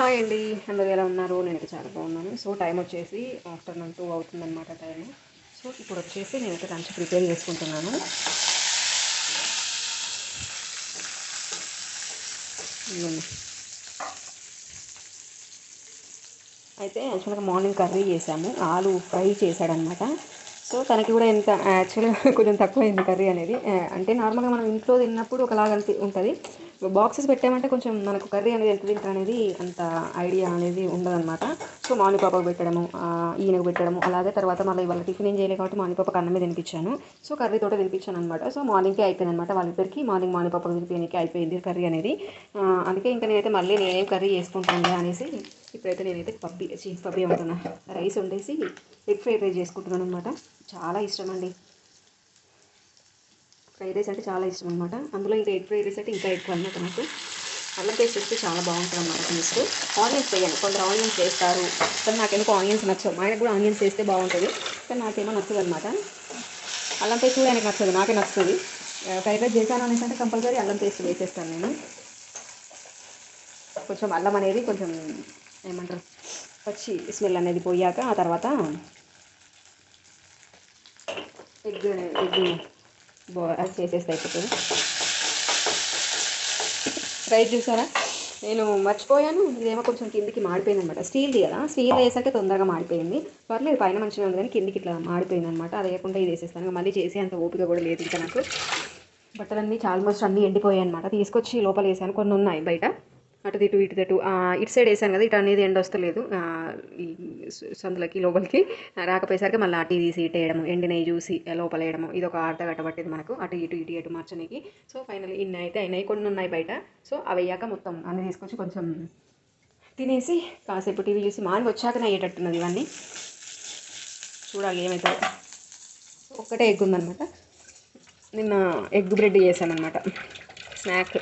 Hi అండి. అందరూ ఎలా ఉన్నారు? నేను చాలా బాగున్నాను. సో టైం వచ్చేసి ఆఫ్టర్నూన్ టూ అవుతుందన్నమాట టైం సో ఇప్పుడు వచ్చేసి నేనైతే లంచ్ ప్రిపేర్ చేసుకుంటున్నాను. అయితే యాక్చువల్గా మార్నింగ్ కర్రీ చేసాము ఆలు ఫ్రై చేశాడనమాట సో తనకి కూడా ఎంత యాక్చువల్గా కొంచెం తక్కువైంది కర్రీ అనేది. అంటే నార్మల్గా మనం ఇంట్లో తిన్నప్పుడు ఒకలాగా ఉంటుంది. బాక్సెస్ పెట్టామంటే కొంచెం మనకు కర్రీ అనేది ఎంత తింటారు అనేది అంత ఐడియా అనేది ఉండదన్నమాట. సో మామిడి పాపకు పెట్టడము ఈయనకు పెట్టడము అలాగే తర్వాత మళ్ళీ వాళ్ళ టిఫిన్ ఏం చేయలేదు కాబట్టి మామిడి పాపకు అన్నమే తినిపించాను. సో కర్రీ తోట తినిపించాను అనమాట సో మార్నింగ్కే అయిపోయింది అనమాట వాళ్ళిద్దరికి మార్నింగ్ మామిడి పాపకు తినిపించడానికి అయిపోయింది కర్రీ అనేది. అందుకే ఇంకా నేనైతే మళ్ళీ నేనేం కర్రీ చేసుకుంటాను అనేసి ఇప్పుడైతే నేనైతే పప్పి చి పప్పి అవుతున్నా రైస్ వండేసి ఎగ్ ఫ్రైడ్ రైస్ చేసుకుంటున్నాను అనమాట చాలా ఇష్టం అండి ఫ్రైడ్ రైస్ అంటే చాలా ఇష్టం అనమాట అందులో ఇంకా ఎగ్ ఫ్రైడ్ రైస్ అంటే ఇంకా ఎక్కువ అనమాట నాకు. అల్లం పేస్ట్ వేస్తే చాలా బాగుంటుంది అనమాట టేస్ట్ ఆనియన్స్ వేయండి కొందరు ఆనియన్స్ వేస్తారు. కానీ నాకెందుకు ఆనియన్స్ నచ్చవు. మా ఆయనకు కూడా ఆనియన్స్ వేస్తే బాగుంటుంది. కానీ నాకేమో నచ్చదు అనమాట అల్లం పేస్ట్ కూడా ఆయనకు నచ్చదు. నాకే నచ్చుతుంది. ఫ్రైడ్ రైస్ చేశాను అనేసి అంటే కంపల్సరీ అల్లం పేస్ట్ వేసేస్తాను నేను. కొంచెం అల్లం అనేది కొంచెం ఏమంటారు? పచ్చి స్మెల్ అనేది పోయాక ఆ తర్వాత ఎగ్ ఎగ్ బో అది చేసేస్తే అయిపోతుంది. రైస్ చూసారా? నేను మర్చిపోయాను. ఇదేమో కొంచెం కిందికి మాడిపోయింది అనమాట స్టీల్ది కదా. స్టీల్ వేసాక తొందరగా మాడిపోయింది. పర్లేదు పైన మంచిగా ఉంది కానీ కిందికి ఇట్లా మాడిపోయింది అనమాట అది లేకుండా ఇది వేసేస్తాను. ఇంకా మళ్ళీ చేసే అంత ఓపిక కూడా లేదు ఇంకా నాకు. బట్టలన్నీ ఆల్మోస్ట్ అన్నీ ఎండిపోయాయి అనమాట తీసుకొచ్చి లోపల వేసాను. కొన్ని ఉన్నాయి బయట. అటు ఇటు ఇటు ఇటు ఇటు సైడ్ వేసాను కదా ఇటు అనేది ఎండ వస్తలేదు. ఈ సందులకి లోపలికి రాకపోయేసరికి మళ్ళీ అటు తీసి ఇటు వేయడము ఎండినవి చూసి లోపల వేయడము. ఇది ఒక అర్ధ కట్టబట్టేది పట్టేది మనకు. అటు ఇటు ఇటు ఇటు మార్చడానికి సో ఫైనల్ ఇన్ని అయితే అయినాయి. కొన్ని ఉన్నాయి బయట. సో అవి అయ్యాక మొత్తం అన్నీ తీసుకొచ్చి కొంచెం తినేసి కాసేపు టీవీ చూసి మార్నింగ్ వచ్చాకనే అయ్యేటట్టున్నది ఇవన్నీ. చూడాలి ఏమవుతుందో ఒక్కటే ఎగ్ ఉందన్నమాట. నిన్న ఎగ్ బ్రెడ్ చేశానమాట అనమాట స్నాక్.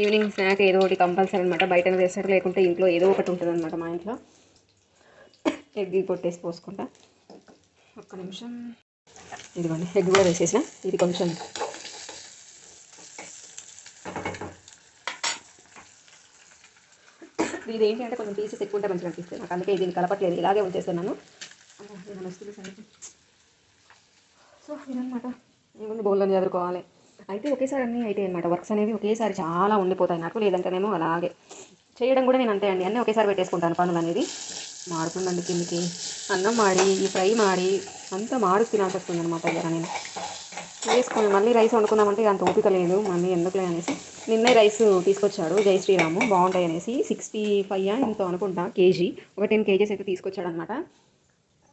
ఈవినింగ్ స్నాక్ ఏదో ఒకటి కంపల్సరీ అనమాట బయట చేస్తారు లేకుంటే ఇంట్లో ఏదో ఒకటి ఉంటుంది అనమాట మా ఇంట్లో. ఎగ్ కొట్టేసి పోసుకుంటా. ఒక్క నిమిషం. ఇదిగోండి ఎగ్ కూడా వేసేసిన. ఇది కొంచెం ఇది ఏంటి అంటే కొంచెం పీసెస్ ఎక్కువ ఉంటే మంచిగా అనిపిస్తుంది. నాకు అందుకే దీన్ని కలపట్లేదు. ఇలాగే ఉంచేస్తున్నాను సో ఇదనమాట ఏముంది బౌల్లోని ఎదుర్కోవాలి అయితే ఒకేసారి అన్నీ అయితే అనమాట వర్క్స్ అనేవి ఒకేసారి చాలా ఉండిపోతాయి. నాకు లేదంటేనేమో అలాగే. చేయడం కూడా నేను అంతే అండి. అన్నీ ఒకేసారి పెట్టేసుకుంటాను పనులు అనేది. మాడుతుందండి కిందికి. అన్నం మాడి ఈ ఫ్రై మాడి అంతా మాడు తినాల్సి వస్తుంది అనమాట ఇక నేను. వేసుకొని మళ్ళీ రైస్ వండుకుందామంటే అంత ఓపిక లేదు. మళ్ళీ ఎందుకులే అనేసి నిన్నే రైస్ తీసుకొచ్చాడు జై శ్రీరాము. బాగుంటాయి అనేసి సిక్స్టీ ఫైవ్ ఎంతో అనుకుంటా కేజీ. ఒక టెన్ కేజీస్ అయితే తీసుకొచ్చాడు అనమాట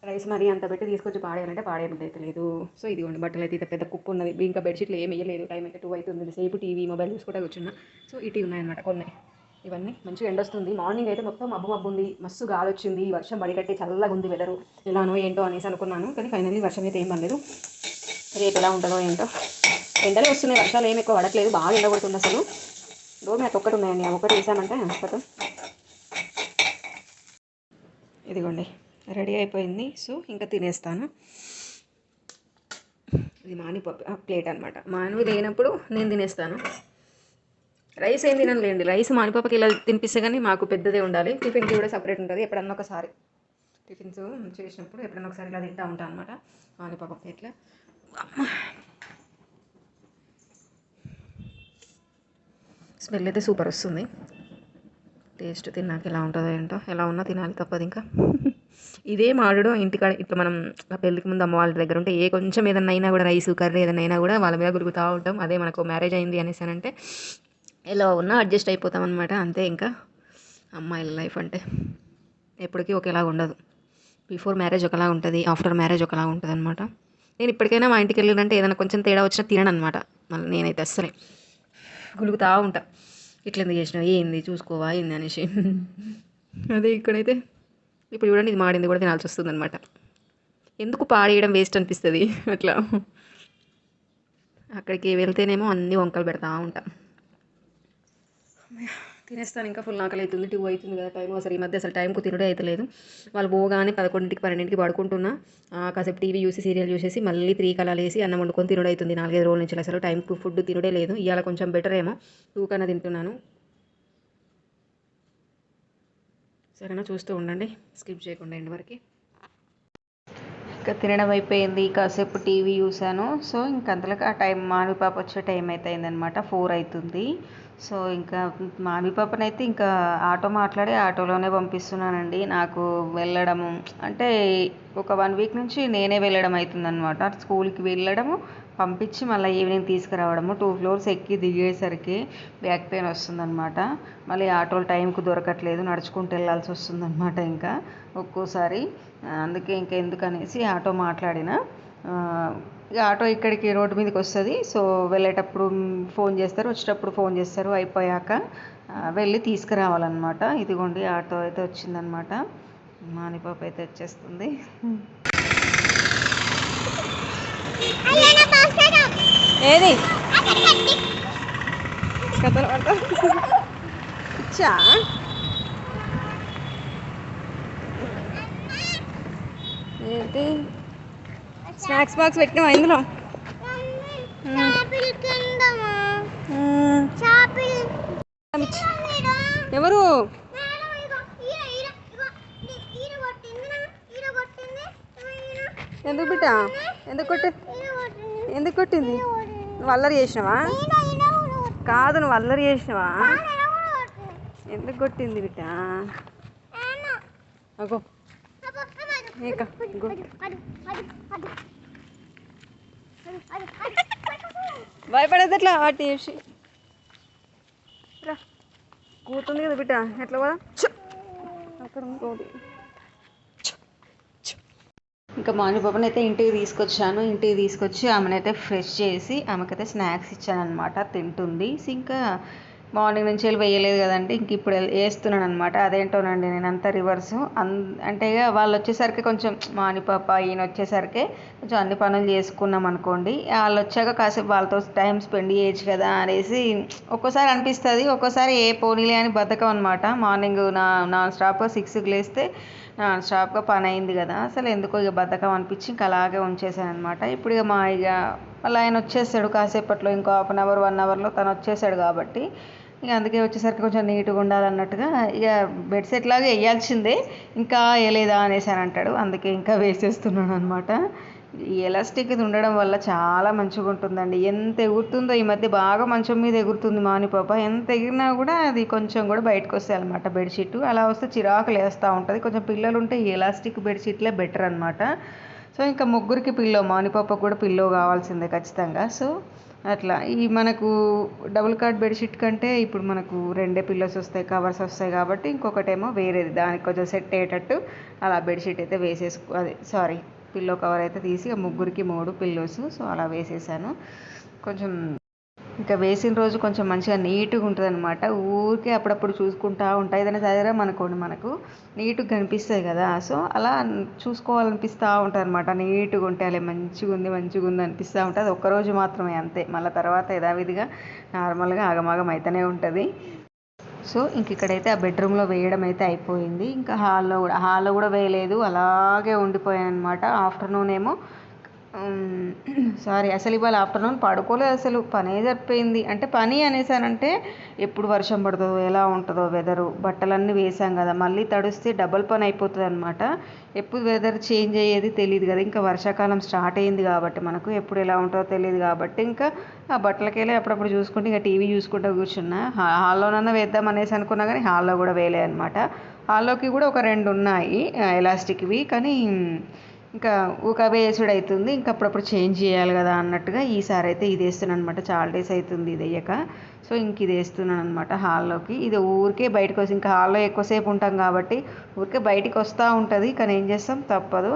రైస్ మరి అంత పెట్టి తీసుకొచ్చి పాడేయాలంటే పాడేయబుద్ధి అయితే లేదు. సో ఇదిగోండి బట్టలు అయితే పెద్ద కుప్పు ఉన్నది. ఇంకా బెడ్షీట్లు ఏమి వేయలేదు. టైం అయితే టూ అవుతుంది. సేపు టీవీ మొబైల్ చూసుకుంటే కూర్చున్నా. సో ఇటీ ఉన్నాయన్నమాట కొన్ని. ఇవన్నీ మంచిగా ఎండ వస్తుంది. మార్నింగ్ అయితే మొత్తం మబ్బు మబ్బు ఉంది. మస్తు గాలి వచ్చింది. వర్షం బడికట్టి చల్లగా ఉంది వెదరు ఎలానో ఏంటో అనేసి అనుకున్నాను. కానీ ఫైనల్లీ వర్షం అయితే ఏం పడలేదు. రేపు ఎలా ఉంటుందో ఏంటో. ఎండలే వస్తున్నాయి. వర్షాలు ఏమి ఎక్కువ పడట్లేదు. బాగా ఎండ కొడుతుంది అసలు. డోర్ మ్యాట్ ఒక్కటి ఉన్నాయండి. ఆ ఒక్కటి వేసామంటే కథం ఇదిగోండి. రెడీ అయిపోయింది. సో ఇంకా తినేస్తాను. ఇది మాని ప్లేట్ అనమాట మానవి లేనప్పుడు నేను తినేస్తాను. రైస్ ఏం తినలేండి రైస్ మానిపాపకి ఇలా తినిపిస్తే కానీ మాకు పెద్దదే ఉండాలి. టిఫిన్కి కూడా సపరేట్ ఉంటుంది. ఎప్పుడన్నా ఒకసారి. టిఫిన్స్ చేసినప్పుడు ఎప్పుడన్నా ఒకసారి ఇలా తింటా ఉంటాను అనమాట మానిపాప ప్లేట్లో స్మెల్ అయితే సూపర్ వస్తుంది. టేస్ట్ తిన్నాక ఎలా ఉంటుందో ఏంటో ఎలా ఉన్నా తినాలి తప్పదు ఇంకా. ఇదే మాడడం ఇంటికాడ ఇట్లా మనం పెళ్ళికి ముందు అమ్మ వాళ్ళ దగ్గర ఉంటే ఏ కొంచెం ఏదైనా అయినా కూడా రైస్ కర్రీ ఏదైనా అయినా కూడా వాళ్ళ మీద గురుగుతూ ఉంటాం. అదే మనకు మ్యారేజ్ అయింది అనేసి అని అంటే ఎలా ఉన్నా అడ్జస్ట్ అయిపోతాం అనమాట అంతే ఇంకా అమ్మాయిల లైఫ్ అంటే ఎప్పటికీ ఒకేలా ఉండదు. బిఫోర్ మ్యారేజ్ ఒకలా ఉంటుంది ఆఫ్టర్ మ్యారేజ్ ఒకలా ఉంటుంది అనమాట నేను ఇప్పటికైనా మా ఇంటికి వెళ్ళినంటే ఏదైనా కొంచెం తేడా వచ్చినా తినను అనమాట మళ్ళీ నేనైతే అస్సలే గులుగుతా ఉంటా. ఇట్లా ఎందుకు చేసినావు? ఏంది? చూసుకోవా? ఏంది? అనేసి. అదే ఇక్కడైతే ఇప్పుడు చూడండి ఇది మాడింది కూడా తినాల్సి వస్తుంది అనమాట ఎందుకు పాడేయడం వేస్ట్ అనిపిస్తుంది? అట్లా. అక్కడికి వెళ్తేనేమో అన్ని వంకలు పెడతా ఉంటాం. తినేస్తాను ఇంకా ఫుల్ ఆకలి అవుతుంది టూ అవుతుంది కదా టైం అసలు ఈ మధ్య అసలు టైంకు తినడే అవుతలేదు వాళ్ళు పోగానే పదకొండింటికి పన్నెండింటికి పడుకుంటున్నా ఆ, కాసేపు టీవీ చూసి సీరియల్ చూసేసి మళ్ళీ త్రీ కలాలు వేసి అన్నం వండుకొని తినడైతుంది అవుతుంది నాలుగైదు రోజుల నుంచి. అసలు టైంకు ఫుడ్ తినడే లేదు. ఇవాళ కొంచెం బెటర్ ఏమో. టూ కన్నా తింటున్నాను. సరేనా? చూస్తూ ఉండండి. స్కిప్ చేయకుండా ఎండ్ వరకు. ఇంకా తినడం అయిపోయింది. కాసేపు టీవీ చూసాను సో ఇంకంతలో ఆ టైం మామి పాప వచ్చే టైం అయితే అయిందనమాట ఫోర్ అవుతుంది. సో ఇంకా మామి పాపనైతే ఇంకా ఆటో మాట్లాడి ఆటోలోనే పంపిస్తున్నానండి. నాకు వెళ్ళడము అంటే ఒక వన్ వీక్ నుంచి నేనే వెళ్ళడం అవుతుందన్నమాట. స్కూల్కి వెళ్ళడము పంపించి మళ్ళీ ఈవినింగ్ తీసుకురావడము టూ ఫ్లోర్స్ ఎక్కి దిగేసరికి బ్యాక్ పెయిన్ వస్తుందన్నమాట. మళ్ళీ ఆటోలు టైంకు దొరకట్లేదు నడుచుకుంటూ వెళ్ళాల్సి వస్తుందన్నమాట ఇంకా ఒక్కోసారి. అందుకే ఇంకా ఎందుకనేసి ఆటో మాట్లాడిన. ఇక ఆటో ఇక్కడికి రోడ్డు మీదకి వస్తుంది. సో వెళ్ళేటప్పుడు ఫోన్ చేస్తారు. వచ్చేటప్పుడు ఫోన్ చేస్తారు. అయిపోయాక వెళ్ళి తీసుకురావాలన్నమాట. ఇదిగోండి ఆటో అయితే వచ్చిందనమాట మానిపాప అయితే వచ్చేస్తుంది. ఏది? కథలు ఇచ్చా ఏంటి? స్నాక్స్ బాక్స్ పెట్టినావా ఇందులో? ఎవరు? ఎందుకు బిడ్డ? ఎందుకు కొట్టి? ఎందుకు కొట్టింది? నువ్వు అల్లరి చేసినావా? కాదు నువ్వు అల్లరి చేసినావా? ఎందుకు కొట్టింది బిడ్డ? అగో. ఏక భయపడేది ఎట్లా? వాటి చేసి రా. కూతుంది కదా బిడ్డ ఎట్లా ఛ! అక్కడ ఇంకోటి. ఇంకా మాని పాపని అయితే ఇంటికి తీసుకొచ్చాను. ఇంటికి తీసుకొచ్చి ఆమెనైతే ఫ్రెష్ చేసి ఆమెకైతే స్నాక్స్ ఇచ్చాను అనమాట తింటుంది. సో ఇంకా మార్నింగ్ నుంచి వెళ్ళి వేయలేదు కదండి. ఇంక ఇప్పుడు వేస్తున్నాను అనమాట అదేంటోనండి నేను అంతా రివర్స్. అన్ అంటే ఇక వాళ్ళు వచ్చేసరికి కొంచెం మాని పాప ఈయన వచ్చేసరికి కొంచెం అన్ని పనులు చేసుకున్నాం అనుకోండి. వాళ్ళు వచ్చాక కాసేపు వాళ్ళతో టైం స్పెండ్ చేయొచ్చు కదా అనేసి ఒక్కోసారి అనిపిస్తుంది. ఒక్కోసారి ఏ పోనీలే అని బతకం అనమాట మార్నింగ్ నా నాన్ స్టాప్గా సిక్స్కి లేస్తే నాన్ స్టాప్గా పని అయింది కదా. అసలు ఎందుకో ఇక బతకం అనిపించి ఇంకా అలాగే ఉంచేసాను అనమాట ఇప్పుడు ఇక మా ఇక మళ్ళీ ఆయన వచ్చేసాడు కాసేపట్లో. ఇంకో హాఫ్ అన్ అవర్ వన్ అవర్లో తను వచ్చేసాడు కాబట్టి ఇక అందుకే వచ్చేసరికి కొంచెం నీట్గా ఉండాలన్నట్టుగా ఇక బెడ్ లాగా వేయాల్సిందే. ఇంకా వేయలేదా అనేసి అని అంటాడు. అందుకే ఇంకా వేసేస్తున్నాను అనమాట ఈ ఎలాస్టిక్ ఇది ఉండడం వల్ల చాలా మంచిగా ఉంటుందండి. ఎంత ఎగురుతుందో ఈ మధ్య బాగా మంచం మీద ఎగురుతుంది మానిపాప ఎంత ఎగిరినా కూడా అది కొంచెం కూడా బయటకు వస్తాయి అనమాట బెడ్షీట్ అలా వస్తే చిరాకు లేస్తూ ఉంటుంది. కొంచెం పిల్లలు ఉంటే ఈ ఎలాస్టిక్ బెడ్షీట్లే బెటర్ అనమాట సో ఇంకా ముగ్గురికి పిల్లో మానిపాపకు కూడా పిల్లో కావాల్సిందే ఖచ్చితంగా. సో అట్లా. ఈ మనకు డబుల్ కార్డ్ బెడ్షీట్ కంటే ఇప్పుడు మనకు రెండే పిల్లోస్ వస్తాయి కవర్స్ వస్తాయి కాబట్టి ఇంకొకటేమో వేరేది. దానికి కొంచెం సెట్ అయ్యేటట్టు అలా బెడ్షీట్ అయితే వేసేసుకో అదే సారీ పిల్లో కవర్ అయితే తీసి ముగ్గురికి మూడు పిల్లోస్. సో అలా వేసేసాను. కొంచెం ఇంకా వేసిన రోజు కొంచెం మంచిగా నీట్గా ఉంటుంది అనమాట ఊరికే అప్పుడప్పుడు చూసుకుంటా ఉంటా. ఏదైనా చదివాం అనుకోండి మనకు నీట్గా కనిపిస్తుంది కదా. సో అలా చూసుకోవాలనిపిస్తూ ఉంటుంది అనమాట నీట్గా ఉంటే అలా మంచిగా ఉంది మంచిగా ఉంది అనిపిస్తూ ఉంటుంది అది ఒక్కరోజు మాత్రమే అంతే. మళ్ళీ తర్వాత యథావిధిగా నార్మల్గా ఆగమాగం అయితేనే ఉంటుంది. సో ఇంక ఇక్కడైతే ఆ బెడ్రూమ్లో వేయడం అయితే అయిపోయింది. ఇంకా హాల్లో కూడా హాల్లో కూడా వేయలేదు. అలాగే ఉండిపోయాను అనమాట ఆఫ్టర్నూన్ ఏమో సారీ అసలు ఇవాళ ఆఫ్టర్నూన్ పడుకోలేదు అసలు. పనే సరిపోయింది. అంటే పని అనేసానంటే ఎప్పుడు వర్షం పడుతుందో ఎలా ఉంటుందో వెదరు బట్టలన్నీ వేసాం కదా. మళ్ళీ తడిస్తే డబల్ పని అయిపోతుంది అనమాట ఎప్పుడు వెదర్ చేంజ్ అయ్యేది తెలియదు కదా. ఇంకా వర్షాకాలం స్టార్ట్ అయింది కాబట్టి మనకు ఎప్పుడు ఎలా ఉంటుందో తెలియదు కాబట్టి ఇంకా ఆ బట్టలకెళ్ళి అప్పుడప్పుడు చూసుకుంటే ఇంకా టీవీ చూసుకుంటూ కూర్చున్నా. హాల్లోనన్నా వేద్దాం అనేసి అనుకున్నా కానీ హాల్లో కూడా వేలే అనమాట హాల్లోకి కూడా ఒక రెండు ఉన్నాయి ఎలాస్టిక్వి కానీ ఇంకా ఊక వేసుడు అవుతుంది ఇంకా అప్పుడప్పుడు చేంజ్ చేయాలి కదా అన్నట్టుగా ఈసారి అయితే ఇది వేస్తున్నాను అనమాట చాలా డేస్ అవుతుంది ఇది వేయక. సో ఇంక ఇది వేస్తున్నాను అనమాట హాల్లోకి. ఇది ఊరికే బయటకు వస్తుంది ఇంకా హాల్లో ఎక్కువసేపు ఉంటాం కాబట్టి ఊరికే బయటికి వస్తూ ఉంటుంది. కానీ ఏం చేస్తాం? తప్పదు.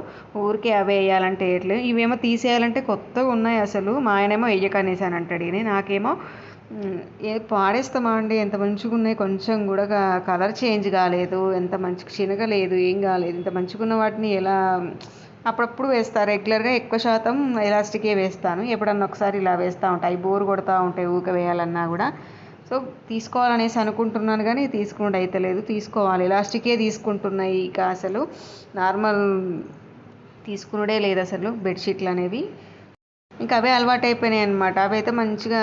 ఊరికే అవే వేయాలంటే వేయట్లేదు ఇవేమో తీసేయాలంటే కొత్తగా ఉన్నాయి అసలు. మా ఆయనేమో వేయకనేసాను అంటాడు నాకేమో ఏ పాడేస్తామా అండి? ఎంత మంచిగా ఉన్నాయి? కొంచెం కూడా కలర్ చేంజ్ కాలేదు. ఎంత మంచి చినగలేదు ఏం కాలేదు. ఇంత మంచిగా ఉన్న వాటిని ఎలా అప్పుడప్పుడు వేస్తాను రెగ్యులర్గా ఎక్కువ శాతం ఎలాస్టికే వేస్తాను. ఎప్పుడన్నా ఒకసారి ఇలా వేస్తూ ఉంటాయి బోర్ కొడతా ఉంటాయి ఊక వేయాలన్నా కూడా. సో తీసుకోవాలనేసి అనుకుంటున్నాను కానీ తీసుకుంటే అయితే లేదు. తీసుకోవాలి. ఎలాస్టికే తీసుకుంటున్నాయి ఇక అసలు. నార్మల్ తీసుకునుడే లేదు అసలు బెడ్షీట్లు అనేవి. ఇంకా అవే అలవాటు అయిపోయినాయి అనమాట అవి అయితే మంచిగా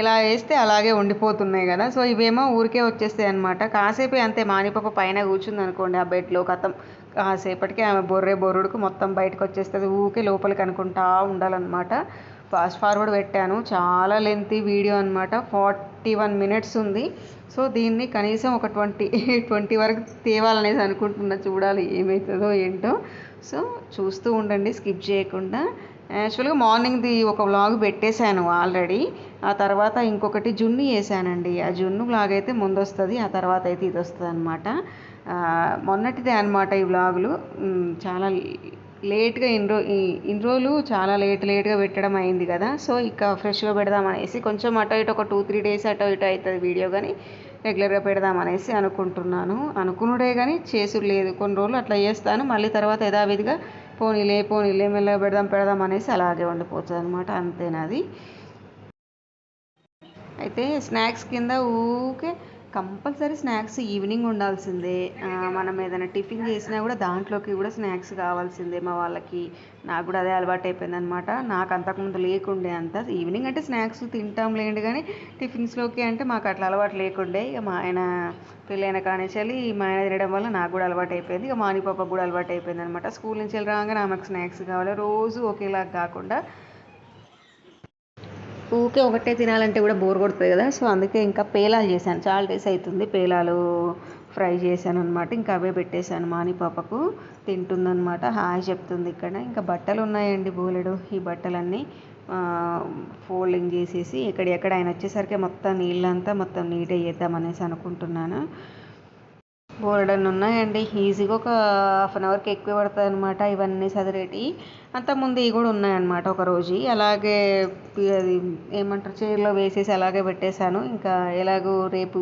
ఎలా వేస్తే అలాగే ఉండిపోతున్నాయి కదా. సో ఇవేమో ఊరికే వచ్చేస్తాయి అనమాట కాసేపు అంతే. మానిపప్ప పైన కూర్చుంది అనుకోండి ఆ బెడ్లో కథం. కాసేపటికి ఆమె బొర్రే బొర్రుడుకు మొత్తం బయటకు వచ్చేస్తుంది. ఊరికే లోపలికి అనుకుంటా ఉండాలన్నమాట. ఫాస్ట్ ఫార్వర్డ్ పెట్టాను. చాలా లెంతీ వీడియో అనమాట ఫార్టీ వన్ మినిట్స్ ఉంది. సో దీన్ని కనీసం ఒక ట్వంటీ ట్వంటీ వరకు తేవాలనేసి అనుకుంటున్నా. చూడాలి ఏమవుతుందో ఏంటో. సో చూస్తూ ఉండండి. స్కిప్ చేయకుండా. యాక్చువల్గా మార్నింగ్ది ఒక వ్లాగ్ పెట్టేశాను ఆల్రెడీ ఆ తర్వాత ఇంకొకటి జున్ను వేసానండి ఆ జున్ను వ్లాగ్ అయితే ముందు వస్తుంది ఆ తర్వాత అయితే ఇది వస్తుంది అనమాట మొన్నటిదే అనమాట ఈ వ్లాగులు చాలా లేట్గా ఇన్ని రో ఇన్ని రోజులు చాలా లేట్ లేట్గా పెట్టడం అయింది కదా. సో ఇక ఫ్రెష్గా పెడదాం అనేసి కొంచెం అటు ఇటు ఒక టూ త్రీ డేస్ అటు ఇటు అవుతుంది వీడియో కానీ రెగ్యులర్గా పెడదాం అనేసి అనుకుంటున్నాను. అనుకునుడే కానీ చేసుడు లేదు. కొన్ని రోజులు అట్లా చేస్తాను. మళ్ళీ తర్వాత యథావిధిగా పోనీలే పోనీలే మెల్లగా పెడదాం పెడదాం అనేసి అలాగే ఉండిపోతుంది అనమాట అంతేనది అయితే స్నాక్స్ కింద ఊకే కంపల్సరీ స్నాక్స్ ఈవినింగ్ ఉండాల్సిందే. మనం ఏదైనా టిఫిన్ చేసినా కూడా దాంట్లోకి కూడా స్నాక్స్ కావాల్సిందే మా వాళ్ళకి. నాకు కూడా అదే అలవాటు అయిపోయింది అనమాట నాకు అంతకుముందు లేకుండే అంత. ఈవినింగ్ అంటే స్నాక్స్ తింటాం లేండి కానీ టిఫిన్స్లోకి అంటే మాకు అట్లా అలవాటు లేకుండే. ఇక మా ఆయన పెళ్ళైన కానించాలి మా ఆయన తినడం వల్ల నాకు కూడా అలవాటు అయిపోయింది. ఇక మాని పాపకు కూడా అలవాటు అయిపోయింది అనమాట స్కూల్ నుంచి వెళ్ళి రాగానే ఆమెకు స్నాక్స్ కావాలి. రోజు ఒకేలాగా కాకుండా ఊకే ఒకటే తినాలంటే కూడా బోర్ కొడుతుంది కదా. సో అందుకే ఇంకా పేలాలు చేశాను. చాలా డేస్ అవుతుంది పేలాలు ఫ్రై చేశాను అనమాట ఇంకా అవే పెట్టేశాను మాని పాపకు. తింటుందనమాట హాయ్ చెప్తుంది ఇక్కడ. ఇంకా బట్టలు ఉన్నాయండి బోలెడు. ఈ బట్టలన్నీ ఫోల్డింగ్ చేసేసి ఎక్కడెక్కడ ఆయన వచ్చేసరికి మొత్తం నీళ్ళంతా మొత్తం నీట్ చేద్దాం అనేసి అనుకుంటున్నాను. బోలెడన్ని ఉన్నాయండి. ఈజీగా ఒక హాఫ్ అన్ అవర్కి ఎక్కువ పడుతుంది అనమాట ఇవన్నీ చదివేటి అంతకుముందు ఇవి కూడా ఉన్నాయన్నమాట ఒక రోజు అలాగే అది ఏమంటారు చీరలో వేసేసి అలాగే పెట్టేశాను. ఇంకా ఎలాగో రేపు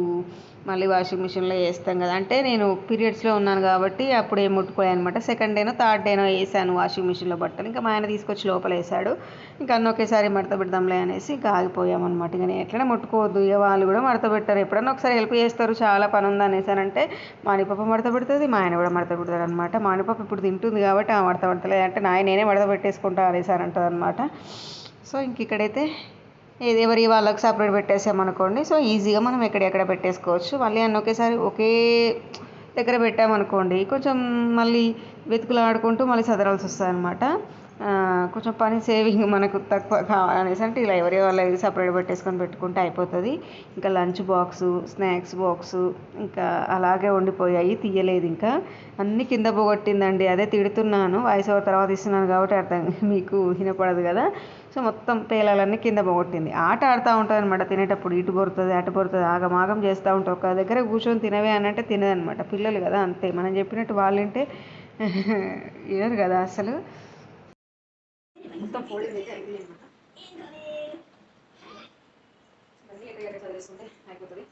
మళ్ళీ వాషింగ్ మిషన్లో వేస్తాం కదా. అంటే నేను పీరియడ్స్లో ఉన్నాను కాబట్టి అప్పుడు ఏం ముట్టుకోలేదు అనమాట సెకండ్ డేనో థర్డ్ డేనో వేసాను వాషింగ్ మిషన్లో బట్టలు. ఇంకా మా ఆయన తీసుకొచ్చి లోపల వేసాడు. ఇంకా అన్న ఒకేసారి మడత పెడదాంలే అనేసి ఇంకా ఆగిపోయామన్నమాట. ఇంకా నేను ఎట్లనే ముట్టుకోవద్దు. ఇక వాళ్ళు కూడా మడత పెట్టారు. ఎప్పుడన్నా ఒకసారి హెల్ప్ చేస్తారు చాలా పని ఉంది అనేసానంటే మానిపప్ప మడత పెడుతుంది మా ఆయన కూడా మడత పెడతాడు అనమాట మానిపప్ప ఇప్పుడు తింటుంది కాబట్టి ఆ మడత పెడతలేదు అంటే నాయన నేనే మడత పెట్టేసుకుంటా అనేసారంటుంది అనమాట సో ఇంక ఇక్కడైతే ఏది ఎవరి వాళ్ళకి సపరేట్ పెట్టేసామనుకోండి సో ఈజీగా మనం ఎక్కడెక్కడ పెట్టేసుకోవచ్చు. మళ్ళీ అన్న ఒకేసారి ఒకే దగ్గర పెట్టామనుకోండి కొంచెం మళ్ళీ వెతుకులు ఆడుకుంటూ మళ్ళీ చదరాల్సి వస్తుంది అనమాట కొంచెం పని సేవింగ్ మనకు తక్కువ కావాలనేసి అంటే ఇలా ఎవరి వాళ్ళు సపరేట్ పెట్టేసుకొని పెట్టుకుంటే అయిపోతుంది. ఇంకా లంచ్ బాక్సు స్నాక్స్ బాక్సు ఇంకా అలాగే ఉండిపోయాయి తీయలేదు ఇంకా. అన్ని కింద పోగొట్టిందండి. అదే తిడుతున్నాను. వాయిస్ ఓవర్ తర్వాత ఇస్తున్నాను కాబట్టి అర్థం మీకు వినపడదు కదా. సో మొత్తం పేలాలన్నీ కింద పోగొట్టింది. ఆట ఆడుతూ ఉంటుంది అనమాట తినేటప్పుడు. ఇటు పొరుతుంది అటు పొరుతుంది. ఆగమాగం చేస్తూ ఉంటుంది ఒక దగ్గర కూర్చొని తినవే అని అంటే తినదనమాట పిల్లలు కదా అంతే. మనం చెప్పినట్టు వాళ్ళంటే వినరు కదా అసలు. మొత్తం ఫోల్డింగ్ అయితే అయిపోయింది అనమాట ఇవన్నీ ఎక్కడెక్కడ చదివేసుకుంటే అయిపోతుంది.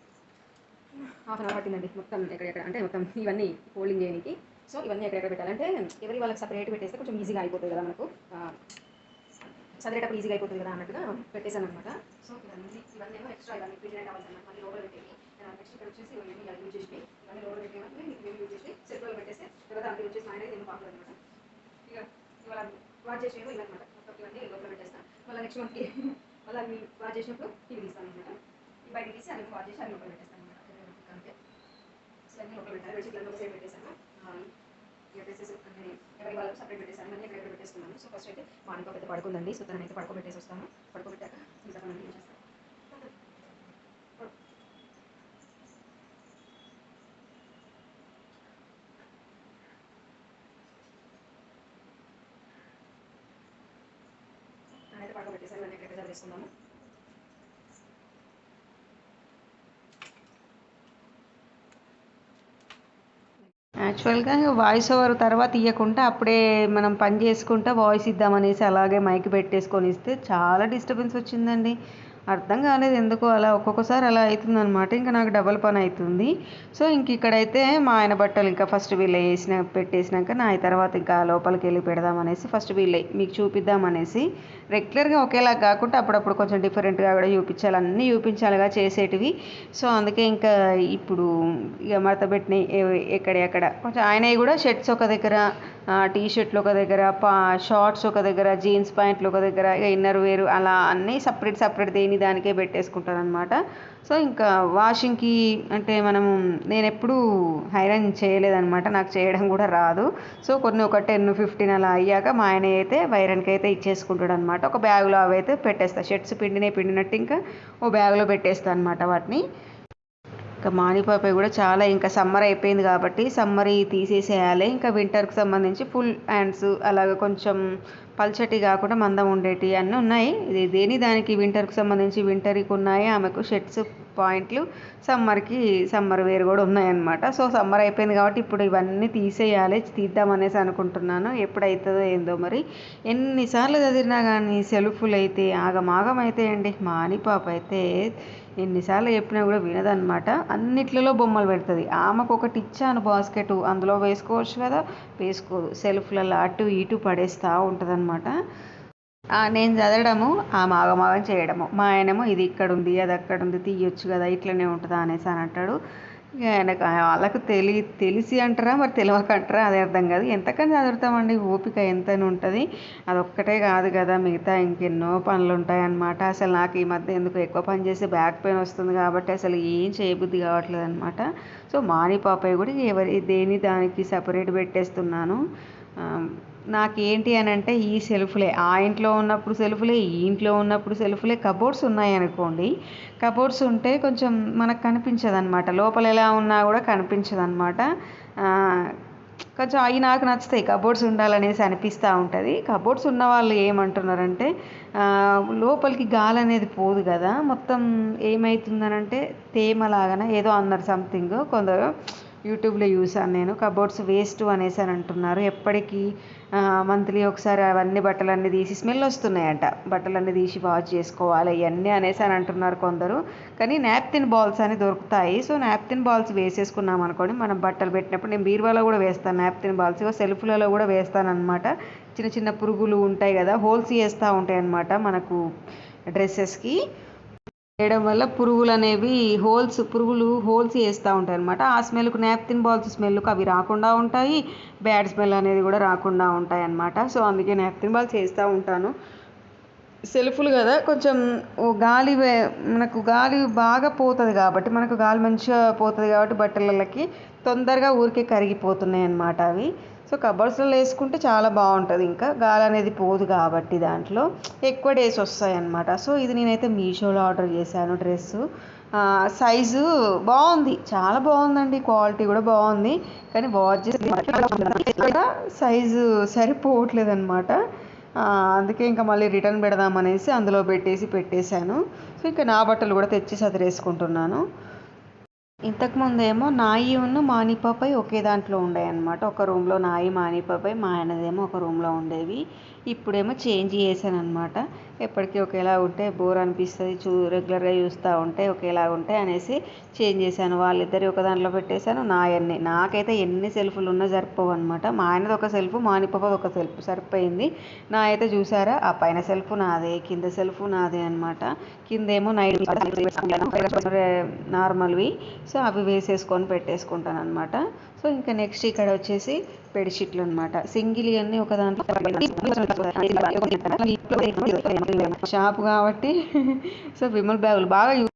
హాఫ్ అన్ అవర్ పట్టిందండి మొత్తం ఎక్కడెక్కడ అంటే మొత్తం ఇవన్నీ ఫోల్డింగ్ చేయడానికి సో ఇవన్నీ ఎక్కడెక్కడ పెట్టాలంటే ఎవరి వాళ్ళకి సపరేట్ పెట్టేస్తే కొంచెం ఈజీగా అయిపోతుంది కదా మనకు. చదివేటప్పుడు ఈజీగా అయిపోతుంది కదా అన్నట్టుగా పెట్టేశాను అనమాట సో ఇవన్నీ ఇవన్నీ ఏమో ఎక్స్ట్రా ఇవన్నీ ప్రిజెంట్ అవ్వాల్సిన మళ్ళీ లోపల పెట్టేవి. నెక్స్ట్ ఇక్కడ వచ్చేసి ఇవన్నీ ఇలా యూజ్ చేసి ఇవన్నీ లోపల పెట్టేవన్నీ మీకు యూజ్ చేసి సెట్లో పెట్టేస్తే తర్వాత అందులో వచ్చేసి ఆయన నేను పాపలు అనమాట ఇక ఇవాళ వాచ్ చేసేవి ఇవన్నమాట. మొత్తం ఇవన్నీ లోపల పెట్టేస్తాను మళ్ళీ నెక్స్ట్ మంత్కి మళ్ళీ అవి వాచ్ చేసినప్పుడు ఇవి తీస్తాను అనమాట ఈ బయట తీసి అవి వాచ్ చేసి అవి లోపల పెట్టేస్తాను అనమాట అంతే. సో అన్నీ లోపల పెట్టాను బెడ్షీట్లను ఒకసేపు పెట్టేశాను. ఆ, ఇక అన్ని ఎవరి వాళ్ళకి సపరేట్ పెట్టేసాను అన్నీ ఎక్కడ పెట్టేసుకున్నాను. సో ఫస్ట్ అయితే మా అనుకో పెద్ద పడుకుందండి. సో తనైతే పడుకోబెట్టేసి వస్తాను. పడుకోబెట్టాక ఇంకా పనులు ఏం చేస్తాను అయితే పడుకోబెట్టేసాను ఇవన్నీ యాక్చువల్గా వాయిస్ ఓవర్ తర్వాత ఇవ్వకుండా అప్పుడే మనం పని చేసుకుంటా వాయిస్ ఇద్దామనేసి అలాగే మైక్ పెట్టేసుకొని ఇస్తే చాలా డిస్టర్బెన్స్ వచ్చిందండి. అర్థం కాలేదు ఎందుకో అలా ఒక్కొక్కసారి అలా అవుతుంది అనమాట ఇంకా నాకు డబల్ పని అవుతుంది. సో ఇంక ఇక్కడైతే మా ఆయన బట్టలు ఇంకా ఫస్ట్ వీళ్ళే వేసిన పెట్టేసినాక నా తర్వాత ఇంకా లోపలికి వెళ్ళి పెడదామనేసి ఫస్ట్ వీళ్ళే మీకు చూపిద్దామనేసి రెగ్యులర్గా ఒకేలా కాకుండా అప్పుడప్పుడు కొంచెం డిఫరెంట్గా కూడా చూపించాలి. అన్నీ చూపించాలిగా చేసేటివి. సో అందుకే ఇంకా ఇప్పుడు ఇక మడత పెట్టినాయి ఎక్కడెక్కడ ఎక్కడ కొంచెం ఆయనవి కూడా షర్ట్స్ ఒక దగ్గర టీ షర్ట్లు ఒక దగ్గర పా షార్ట్స్ ఒక దగ్గర జీన్స్ ప్యాంట్లు ఒక దగ్గర ఇక ఇన్నర్ వేరు అలా అన్నీ సపరేట్ సపరేట్ దేని దానికే పెట్టేసుకుంటాను అనమాట సో ఇంకా వాషింగ్కి అంటే మనము నేను ఎప్పుడూ ఐరన్ చేయలేదనమాట నాకు చేయడం కూడా రాదు. సో కొన్ని ఒక టెన్ ఫిఫ్టీన్ అలా అయ్యాక మా ఆయన అయితే వైరన్కి అయితే ఇచ్చేసుకుంటాడు అనమాట ఒక బ్యాగ్లో అవి అయితే పెట్టేస్తా. షర్ట్స్ పిండినే పిండినట్టు ఇంకా ఓ బ్యాగ్లో పెట్టేస్తాను అనమాట వాటిని. ఇంకా మానిపాపై కూడా చాలా ఇంకా సమ్మర్ అయిపోయింది కాబట్టి సమ్మర్ తీసేసేయాలి. ఇంకా వింటర్కి సంబంధించి ఫుల్ హ్యాండ్స్ అలాగే కొంచెం పల్చటి కాకుండా మందం ఉండేటి అన్నీ ఉన్నాయి. ఇది దేని దానికి వింటర్కి సంబంధించి వింటర్కి ఉన్నాయి? ఆమెకు షర్ట్స్ పాయింట్లు సమ్మర్కి సమ్మర్ వేర్ కూడా ఉన్నాయన్నమాట. సో సమ్మర్ అయిపోయింది కాబట్టి ఇప్పుడు ఇవన్నీ తీసేయాలి తీద్దామనేసి అనుకుంటున్నాను. ఎప్పుడైతుందో ఏందో మరి. ఎన్నిసార్లు చదివినా కానీ సెల్ఫ్లు అయితే ఆగమాగం అయితే అండి మాని పాప అయితే ఎన్నిసార్లు చెప్పినా కూడా వినదన్నమాట. అన్నిట్లలో బొమ్మలు పెడుతుంది. ఆమెకు ఒకటి ఇచ్చాను బాస్కెట్ అందులో వేసుకోవచ్చు కదా? వేసుకోదు. సెల్ఫ్లలో అటు ఇటు పడేస్తూ ఉంటుందన్నమాట. నేను చదవడము ఆ మాగమాగం చేయడము. మా ఆయనేమో ఇది ఇక్కడ ఉంది అది అక్కడ ఉంది తీయొచ్చు కదా ఇట్లనే ఉంటుందా అనేసి అని అంటాడు. ఆయనకు వాళ్ళకు తెలి తెలిసి అంటారా మరి తెలియక అంటారా అది అర్థం కాదు. ఎంతకని చదువుతామండి? ఓపిక ఎంతని ఉంటుంది? అదొక్కటే కాదు కదా మిగతా ఇంకెన్నో పనులు ఉంటాయి అన్నమాట అసలు నాకు ఈ మధ్య ఎందుకు ఎక్కువ పని చేసి బ్యాక్ పెయిన్ వస్తుంది కాబట్టి అసలు ఏం చేయబుద్ధి కావట్లేదు అనమాట సో మాని పాపయ్య కూడా ఎవరి దేని దానికి సపరేట్ పెట్టేస్తున్నాను. నాకు ఏంటి అని అంటే ఈ సెల్ఫ్లే. ఆ ఇంట్లో ఉన్నప్పుడు సెల్ఫ్లే ఈ ఇంట్లో ఉన్నప్పుడు సెల్ఫ్లే. కబోర్డ్స్ ఉన్నాయి అనుకోండి కబోర్డ్స్ ఉంటే కొంచెం మనకు కనిపించదు అనమాట లోపల ఎలా ఉన్నా కూడా కనిపించదు అనమాట కొంచెం అవి నాకు నచ్చుతాయి. కబోర్డ్స్ ఉండాలనేసి అనిపిస్తూ ఉంటుంది. కబోర్డ్స్ ఉన్న వాళ్ళు ఏమంటున్నారంటే లోపలికి గాలి అనేది పోదు కదా. మొత్తం ఏమవుతుందనంటే తేమలాగానే ఏదో అన్నారు సంథింగ్ కొందరు యూట్యూబ్లో చూసాను నేను. కబోర్డ్స్ వేస్ట్ అనేసి అని అంటున్నారు. ఎప్పటికీ మంత్లీ ఒకసారి అవన్నీ బట్టలన్నీ తీసి స్మెల్ వస్తున్నాయంట. బట్టలన్నీ తీసి వాష్ చేసుకోవాలి ఇవన్నీ అనేసి అని అంటున్నారు కొందరు. కానీ నాప్తిన్ బాల్స్ అని దొరుకుతాయి. సో నాప్తిన్ బాల్స్ వేసేసుకున్నాం అనుకోండి మనం బట్టలు పెట్టినప్పుడు నేను బీరువాలో కూడా వేస్తాను నాప్తిన్ బాల్స్. సెల్ఫ్లలో కూడా వేస్తాను అనమాట చిన్న చిన్న పురుగులు ఉంటాయి కదా హోల్స్ వేస్తూ ఉంటాయి అన్నమాట మనకు డ్రెస్సెస్కి. వేయడం వల్ల పురుగులు అనేవి హోల్స్ పురుగులు హోల్స్ వేస్తూ ఉంటాయి అనమాట ఆ స్మెల్కు నాప్కిన్ బాల్స్ స్మెల్కు అవి రాకుండా ఉంటాయి. బ్యాడ్ స్మెల్ అనేది కూడా రాకుండా ఉంటాయి అన్నమాట సో అందుకే నాప్కిన్ బాల్స్ వేస్తూ ఉంటాను. సెల్ఫ్లు కదా కొంచెం గాలి మనకు గాలి బాగా పోతుంది కాబట్టి మనకు గాలి మంచిగా పోతుంది కాబట్టి బట్టలకి తొందరగా ఊరికే కరిగిపోతున్నాయి అన్నమాట అవి. సో కబర్డ్స్లో వేసుకుంటే చాలా బాగుంటుంది. ఇంకా గాలి అనేది పోదు కాబట్టి దాంట్లో ఎక్కువ డేస్ వస్తాయి అన్నమాట సో ఇది నేనైతే మీషోలో ఆర్డర్ చేశాను డ్రెస్సు. సైజు బాగుంది. చాలా బాగుందండి. క్వాలిటీ కూడా బాగుంది. కానీ వాచ్ చేసి సైజు సరిపోవట్లేదు అనమాట అందుకే ఇంకా మళ్ళీ రిటర్న్ పెడదామనేసి అందులో పెట్టేసి పెట్టేశాను. సో ఇంకా నా బట్టలు కూడా తెచ్చి సదిరేసుకుంటున్నాను. ఇంతకుముందేమో నాయి ఉన్న మానిపాపై ఒకే దాంట్లో ఉండేవి అనమాట ఒక రూమ్లో నాయి మానిపాపై మా ఆయనదేమో ఒక రూమ్లో ఉండేవి. ఇప్పుడేమో చేంజ్ చేశాను అనమాట ఎప్పటికీ ఒకేలా ఉంటే బోర్ అనిపిస్తుంది చూ రెగ్యులర్గా చూస్తూ ఉంటే ఒకేలా ఉంటాయి అనేసి చేంజ్ చేశాను. వాళ్ళిద్దరి ఒక దాంట్లో పెట్టేశాను నా అన్ని నాకైతే ఎన్ని సెల్ఫ్లు ఉన్నా సరిపోవు అనమాట మా ఆయనది ఒక సెల్ఫ్ మా ఒక సెల్ఫ్ సరిపోయింది. నా అయితే చూసారా ఆ పైన సెల్ఫ్ నాదే కింద సెల్ఫ్ నాదే అనమాట కిందేమో నైట్ నార్మల్వి సో అవి వేసేసుకొని పెట్టేసుకుంటాను అనమాట సో ఇంకా నెక్స్ట్ ఇక్కడ వచ్చేసి బెడ్షీట్లు అనమాట సింగిల్ అన్నీ ఒక దాంట్లో షాప్ కాబట్టి సో విమల్ బ్యాగులు బాగా యూ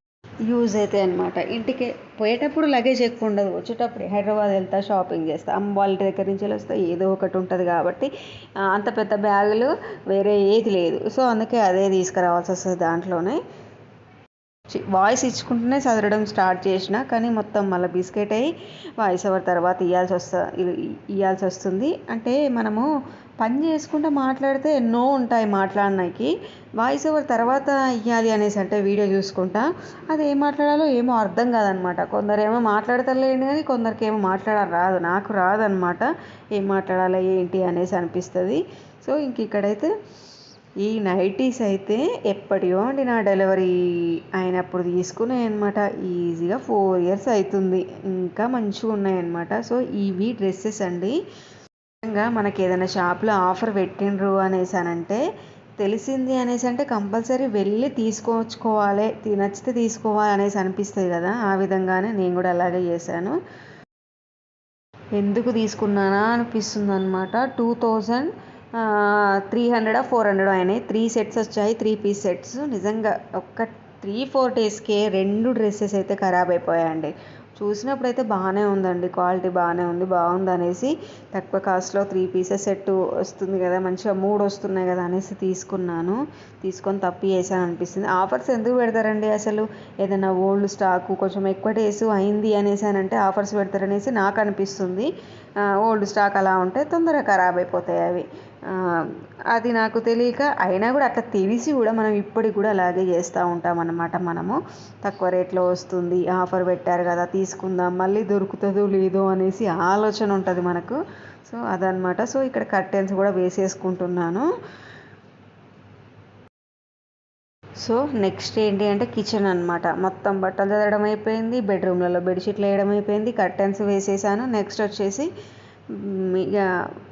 యూజ్ అవుతాయి అనమాట ఇంటికి పోయేటప్పుడు లగేజ్ ఎక్కువ ఉండదు. వచ్చేటప్పుడు హైదరాబాద్ వెళ్తా షాపింగ్ చేస్తా. అమ్మ వాళ్ళ దగ్గర నుంచి వస్తే ఏదో ఒకటి ఉంటుంది కాబట్టి అంత పెద్ద బ్యాగులు వేరే ఏది లేదు. సో అందుకే అదే తీసుకురావాల్సి వస్తుంది దాంట్లోనే. వాయిస్ ఇచ్చుకుంటూనే చదవడం స్టార్ట్ చేసిన కానీ మొత్తం మళ్ళీ బిస్కెట్ అయ్యి వాయిస్ ఓవర్ తర్వాత ఇవ్వాల్సి వస్తా ఇవ్వాల్సి వస్తుంది. అంటే మనము పని చేసుకుంటూ మాట్లాడితే ఎన్నో ఉంటాయి మాట్లాడడానికి వాయిస్ ఓవర్ తర్వాత ఇవ్వాలి అనేసి అంటే వీడియో చూసుకుంటా. అది ఏం మాట్లాడాలో ఏమో అర్థం కాదనమాట. కొందరేమో మాట్లాడతలేండి కానీ కొందరికి ఏమో మాట్లాడాలి రాదు. నాకు రాదనమాట ఏం మాట్లాడాలి ఏంటి అనేసి అనిపిస్తుంది. సో ఇంక ఇక్కడైతే ఈ నైటీస్ అయితే ఎప్పటియో అండి నా డెలివరీ అయినప్పుడు తీసుకున్నాయి అనమాట ఈజీగా ఫోర్ ఇయర్స్ అవుతుంది. ఇంకా మంచిగా ఉన్నాయన్నమాట సో ఇవి డ్రెస్సెస్ అండి. నిజంగా మనకి ఏదైనా షాప్లో ఆఫర్ పెట్టిండ్రు అనేసి అంటే తెలిసింది అనేసి అంటే కంపల్సరీ వెళ్ళి తీసుకొచ్చుకోవాలి నచ్చితే తీసుకోవాలి అనేసి అనిపిస్తుంది కదా ఆ విధంగానే నేను కూడా అలాగే చేశాను. ఎందుకు తీసుకున్నానా అనిపిస్తుంది అనమాట two thousand three hundred four hundred అయినాయి. త్రీ సెట్స్ వచ్చాయి త్రీ పీస్ సెట్స్. నిజంగా ఒక్క త్రీ ఫోర్ డేస్కే రెండు డ్రెస్సెస్ అయితే ఖరాబ్ అయిపోయాయండి. చూసినప్పుడు అయితే బాగానే ఉందండి. క్వాలిటీ బాగానే ఉంది బాగుంది అనేసి తక్కువ కాస్ట్లో త్రీ పీసెస్ సెట్ వస్తుంది కదా మంచిగా మూడు వస్తున్నాయి కదా అనేసి తీసుకున్నాను. తీసుకొని తప్పి వేసాను అనిపిస్తుంది. ఆఫర్స్ ఎందుకు పెడతారండి అసలు? ఏదైనా ఓల్డ్ స్టాక్ కొంచెం ఎక్కువ డేస్ అయింది అనేసి అని అంటే ఆఫర్స్ పెడతారనేసి నాకు అనిపిస్తుంది. ఓల్డ్ స్టాక్ అలా ఉంటే తొందరగా ఖరాబ్ అయిపోతాయి అవి. అది నాకు తెలియక అయినా కూడా అట్లా తెలిసి కూడా మనం ఇప్పటికి కూడా అలాగే చేస్తూ ఉంటాం అన్నమాట మనము. తక్కువ రేట్లో వస్తుంది ఆఫర్ పెట్టారు కదా తీసుకుందాం మళ్ళీ దొరుకుతుందో లేదో అనేసి ఆలోచన ఉంటుంది మనకు. సో అదనమాట సో ఇక్కడ కర్టెన్స్ కూడా వేసేసుకుంటున్నాను. సో నెక్స్ట్ ఏంటి అంటే కిచెన్ అనమాట మొత్తం బట్టలు చదవడం అయిపోయింది బెడ్రూమ్లలో బెడ్షీట్లు వేయడం అయిపోయింది కర్టెన్స్ వేసేసాను. నెక్స్ట్ వచ్చేసి ఇక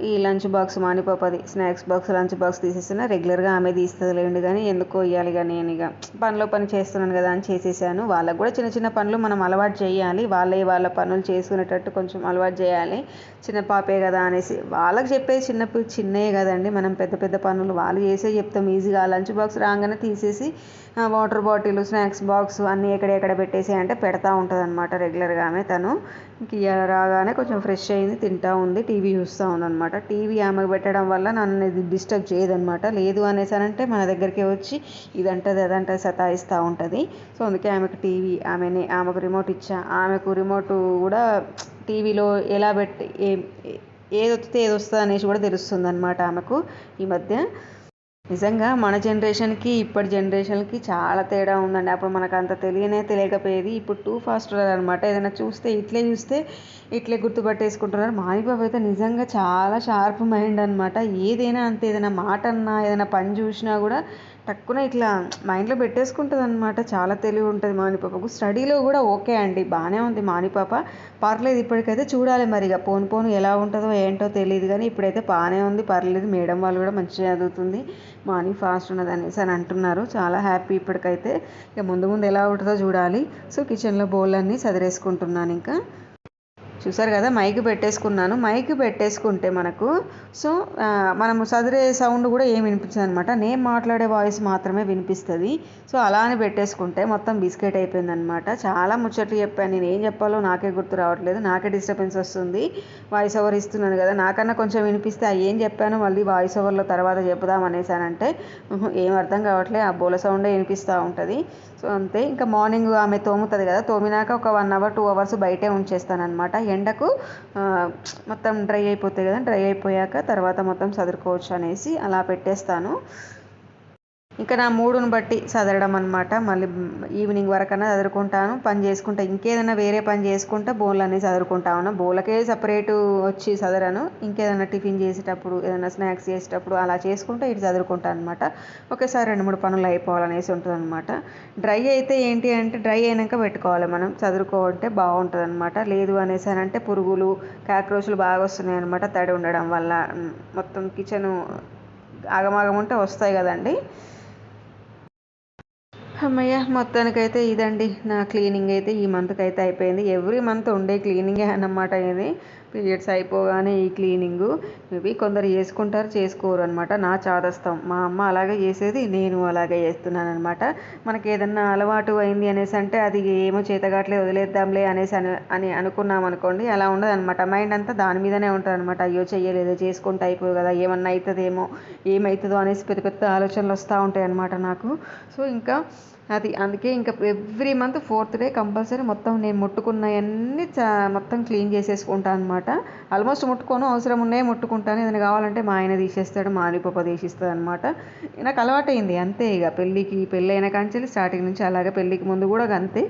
ఈ లంచ్ బాక్స్ మానిపోపది స్నాక్స్ బాక్స్ లంచ్ బాక్స్ తీసేసిన రెగ్యులర్గా ఆమె తీస్తుందిలేండి కానీ ఎందుకో ఇవ్వాలి కానీ నేను ఇక పనిలో పని చేస్తున్నాను కదా అని చేసేసాను. వాళ్ళకు కూడా చిన్న చిన్న పనులు మనం అలవాటు చేయాలి. వాళ్ళే వాళ్ళ పనులు చేసుకునేటట్టు కొంచెం అలవాటు చేయాలి. చిన్న పాపే కదా అనేసి వాళ్ళకి చెప్పేది చిన్న చిన్నయే కదండి. మనం పెద్ద పెద్ద పనులు వాళ్ళు చేసే చెప్తాం ఈజీగా. లంచ్ బాక్స్ రాగానే తీసేసి వాటర్ బాటిల్ స్నాక్స్ బాక్స్ అన్నీ ఎక్కడెక్కడ పెట్టేసి అంటే పెడతా ఉంటుంది అనమాట రెగ్యులర్గా ఆమె తను. ఇంక రాగానే కొంచెం ఫ్రెష్ అయింది తింటా ఉంది టీవీ చూస్తూ ఉందన్నమాట. టీవీ ఆమెకు పెట్టడం వల్ల నన్ను ఇది డిస్టర్బ్ చేయదన్నమాట. లేదు అనేసానంటే మన దగ్గరికి వచ్చి ఇదంటది అదంటే సతాయిస్తూ ఉంటుంది. సో అందుకే ఆమెకు టీవీ ఆమెని ఆమెకు రిమోట్ ఇచ్చా. ఆమెకు రిమోట్ కూడా టీవీలో ఎలా పెట్టి ఏ ఏది వస్తే ఏది వస్తుంది అనేసి కూడా తెలుస్తుంది అనమాట ఆమెకు ఈ మధ్య. నిజంగా మన జనరేషన్కి ఇప్పటి జనరేషన్కి చాలా తేడా ఉందండి. అప్పుడు మనకు అంత తెలియనే తెలియకపోయేది. ఇప్పుడు టూ ఫాస్ట్ అనమాట ఏదైనా చూస్తే ఇట్లే చూస్తే ఇట్లే గుర్తుపట్టేసుకుంటున్నారు. మానిబాబు అయితే నిజంగా చాలా షార్ప్ మైండ్ అనమాట ఏదైనా అంతే ఏదైనా మాట అన్నా ఏదైనా పని చూసినా కూడా టక్కున ఇట్లా మైండ్లో పెట్టేసుకుంటుంది అనమాట చాలా తెలివి ఉంటుంది మానిపాపకు స్టడీలో కూడా ఓకే అండి. బాగానే ఉంది మానిపాప పర్లేదు ఇప్పటికైతే చూడాలి మరి. ఇక పోను పోను ఎలా ఉంటుందో ఏంటో తెలియదు కానీ ఇప్పుడైతే బాగానే ఉంది. పర్లేదు మేడం వాళ్ళు కూడా మంచిగా చదువుతుంది. మాని ఫాస్ట్ ఉన్నది అనేసి అని అంటున్నారు. చాలా హ్యాపీ ఇప్పటికైతే. ఇక ముందు ముందు ఎలా ఉంటుందో చూడాలి. సో కిచెన్లో బౌల్ అన్నీ సదిరేసుకుంటున్నాను ఇంకా. చూసారు కదా? మైక్ పెట్టేసుకున్నాను. మైక్ పెట్టేసుకుంటే మనకు సో మనము సదిరే సౌండ్ కూడా ఏం వినిపించదు అనమాట నేను మాట్లాడే వాయిస్ మాత్రమే వినిపిస్తుంది. సో అలా అని పెట్టేసుకుంటే మొత్తం బిస్కెట్ అయిపోయింది అనమాట చాలా ముచ్చట్లు చెప్పాను. నేను ఏం చెప్పాలో నాకే గుర్తు రావట్లేదు. నాకే డిస్టర్బెన్స్ వస్తుంది. వాయిస్ ఓవర్ ఇస్తున్నాను కదా. నాకన్నా కొంచెం వినిపిస్తే ఆ ఏం చెప్పానో మళ్ళీ వాయిస్ ఓవర్లో తర్వాత చెప్పుదాం అనేసానంటే ఏం అర్థం కావట్లేదు ఆ బోల సౌండే వినిపిస్తూ ఉంటుంది. సో అంతే. ఇంకా మార్నింగ్ ఆమె తోముతుంది కదా. తోమినాక ఒక వన్ అవర్ టూ అవర్స్ బయటే ఉంచేస్తాను అనమాట ఎండకు మొత్తం డ్రై అయిపోతాయి కదా డ్రై అయిపోయాక తర్వాత మొత్తం చదువుకోవచ్చు అనేసి అలా పెట్టేస్తాను. ఇంకా నా మూడుని బట్టి చదవడం అనమాట మళ్ళీ ఈవినింగ్ వరకన్నా చదువుకుంటాను పని చేసుకుంటా ఇంకేదైనా వేరే పని చేసుకుంటా బోన్లు అనేది చదువుకుంటా ఉన్నా. బోన్లకే సపరేటు వచ్చి చదరను ఇంకేదైనా టిఫిన్ చేసేటప్పుడు ఏదైనా స్నాక్స్ చేసేటప్పుడు అలా చేసుకుంటా ఇటు చదువుకుంటాను అనమాట ఒకేసారి రెండు మూడు పనులు అయిపోవాలనేసి ఉంటుంది అనమాట డ్రై అయితే ఏంటి అంటే డ్రై అయినాక పెట్టుకోవాలి మనం. చదువుకోవంటే బాగుంటుంది అనమాట లేదు అనేసి అని అంటే పురుగులు కాక్రోచ్లు బాగా వస్తున్నాయి అనమాట తడి ఉండడం వల్ల మొత్తం కిచెన్ ఆగమాగం ఉంటే వస్తాయి కదండి. అమ్మయ్య మొత్తానికైతే ఇదండి. నా క్లీనింగ్ అయితే ఈ మంత్కి అయితే అయిపోయింది. ఎవ్రీ మంత్ ఉండే క్లీనింగే అన్నమాట ఇది. పీరియడ్స్ అయిపోగానే ఈ క్లీనింగు. మేబీ కొందరు చేసుకుంటారు చేసుకోరు అనమాట నా చాదస్తం. మా అమ్మ అలాగే చేసేది నేను అలాగే చేస్తున్నాను అనమాట మనకి ఏదన్నా అలవాటు అయింది అనేసి అంటే అది ఏమో చేతగాట్లే వదిలేద్దాంలే అనేసి అని అని అనుకున్నాం అనుకోండి అలా ఉండదు అనమాట మైండ్ అంతా దాని మీదనే ఉంటుంది అనమాట అయ్యో చెయ్యలేదు చేసుకుంటే అయిపోయి కదా ఏమన్నా అవుతుందేమో ఏమవుతుందో అనేసి పెద్ద పెద్ద ఆలోచనలు వస్తూ ఉంటాయి అనమాట నాకు. సో ఇంకా అది అందుకే ఇంకా every month fourth day compulsory మొత్తం నేను ముట్టుకున్నవన్నీ చా మొత్తం క్లీన్ చేసేసుకుంటాను అనమాట ఆల్మోస్ట్ ముట్టుకోను అవసరం ఉన్నాయి ముట్టుకుంటాను. ఏదైనా కావాలంటే మా ఆయన తీసేస్తాడు మా అనిపప్ప తీసిస్తుంది అనమాట నాకు అలవాటైంది అంతే ఇక. పెళ్ళికి పెళ్ళి అయిన కాంచెల్లి స్టార్టింగ్ నుంచి అలాగే పెళ్ళికి ముందు కూడా అంతే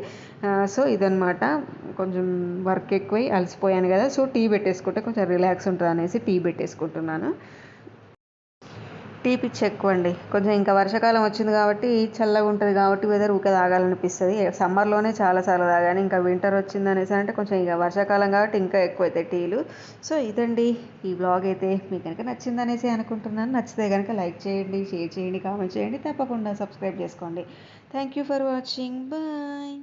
సో ఇదనమాట కొంచెం వర్క్ ఎక్కువై అలసిపోయాను కదా. సో టీ పెట్టేసుకుంటే కొంచెం రిలాక్స్ ఉంటుంది అనేసి టీ పెట్టేసుకుంటున్నాను. టీ పిచ్చి ఎక్కువ అండి. కొంచెం ఇంకా వర్షాకాలం వచ్చింది కాబట్టి చల్లగా ఉంటుంది కాబట్టి వెదర్ ఊకే తాగాలనిపిస్తుంది. సమ్మర్లోనే చాలా చాలా తాగాను. ఇంకా వింటర్ వచ్చింది అనేసి అంటే కొంచెం ఇంకా వర్షాకాలం కాబట్టి ఇంకా ఎక్కువ అవుతాయి టీలు. సో ఇదండి ఈ బ్లాగ్ అయితే. మీకు కనుక నచ్చిందనేసి అనుకుంటున్నాను. నచ్చితే కనుక లైక్ చేయండి షేర్ చేయండి కామెంట్ చేయండి. తప్పకుండా సబ్స్క్రైబ్ చేసుకోండి. Thank you for watching bye